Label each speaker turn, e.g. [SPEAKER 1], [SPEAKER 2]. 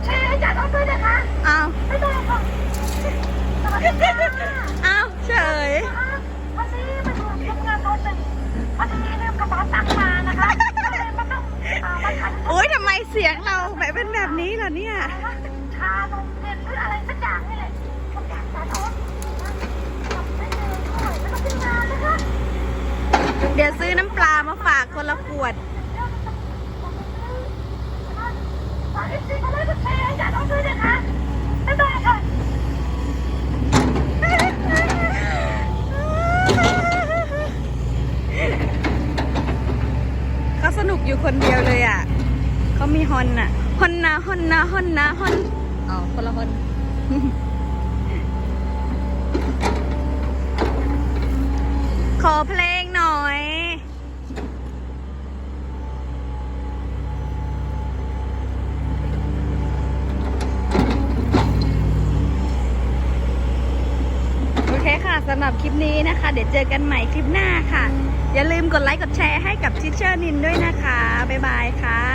[SPEAKER 1] ลค์กดแชร์ให้จ่าน้องด้วยนะคะ
[SPEAKER 2] อ้าว
[SPEAKER 1] บ๊ายบายค่ะสวัสดีค่ะ
[SPEAKER 2] อ้าวเฉย
[SPEAKER 1] วันนี้มาดูทำงานตอนหนึ่งวันนี้ลืมกระเป๋าตังค์มานะคะก็เลยมาต้องอ่ามาขัน
[SPEAKER 2] โอ้ยทำไมเสียงเราแบบเป็นแบบนี้ล่ะเนี่ย
[SPEAKER 1] ชานมเย็นหรืออะไรสักอย่างนี่แหละทุกอย่างจ่าน้องไม่เลยเท่าไหร่ไม่ต้องทำงานนะคะ
[SPEAKER 2] เดี๋ยวซื้อน้ำปลามาฝากคนละขวด
[SPEAKER 1] ฝากเอฟซีมาไลค์กดแชร์ให้จ่าน้องด้วยนะคะบ๊ายบายค่ะ
[SPEAKER 2] เขา สนุกอยู่คนเดียวเลยอะเขามีฮอนอะฮอนนาฮอนนาฮอนนาฮอนอ๋อคนละฮอนขอเพลงหน่อยโอเคค่ะสำหรับคลิปนี้นะคะ เดี๋ยวเจอกันใหม่คลิปหน้าค่ะอย่าลืม กดไลค์กดแชร์ให้กับทิเชอร์นินด้วยนะคะ บ๊ายบายค่ะ